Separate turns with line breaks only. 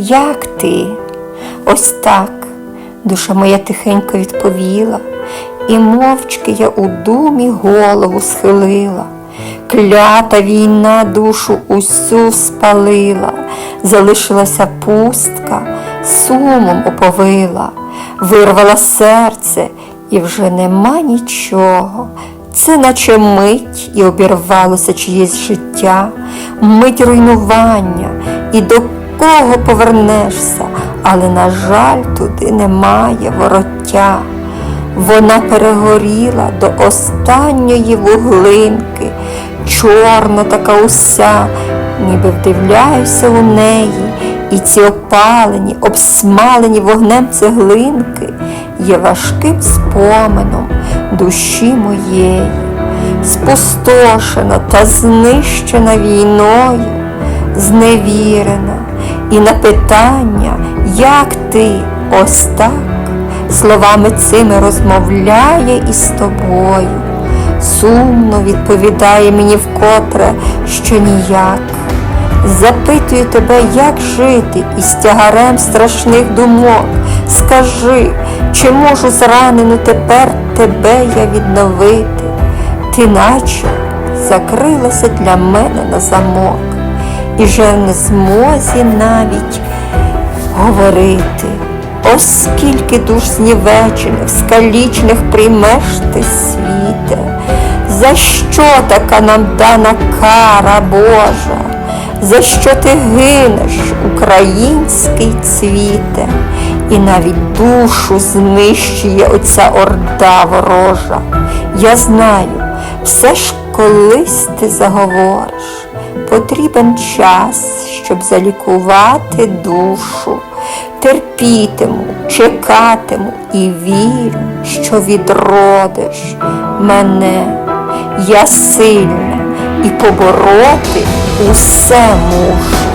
Як ти? Ось так, душа моя тихенько відповіла, і мовчки я у думі голову схилила. Клята війна душу усю спалила, залишилася пустка, сумом оповила, вирвала серце, і вже нема нічого. Це наче мить і обірвалося чиєсь життя, мить руйнування, і до кого повернешся, але, на жаль, туди немає вороття. Вона перегоріла до останньої вуглинки, чорна така уся, ніби вдивляюся у неї, і ці опалені, обсмалені вогнем цеглинки є важким споменом душі моєї, спустошена та знищена війною, зневірена, і на питання, як ти ось так, словами цими розмовляє із тобою, сумно відповідає мені вкотре, що ніяк. Запитую тебе, як жити із тягарем страшних думок. Скажи, чи можу зранену тепер тебе я відновити? Ти наче закрилася для мене на замок, і вже не змозі навіть говорити. Ось скільки душ знівечених, скалічних приймеш ти світе, за що така нам дана кара Божа? За що ти гинеш, український цвіте, і навіть душу знищує оця орда ворожа. Я знаю, все ж колись ти заговориш, потрібен час, щоб залікувати душу. Терпітиму, чекатиму і вірю, що відродиш мене. Я сильна і побороти o Samur.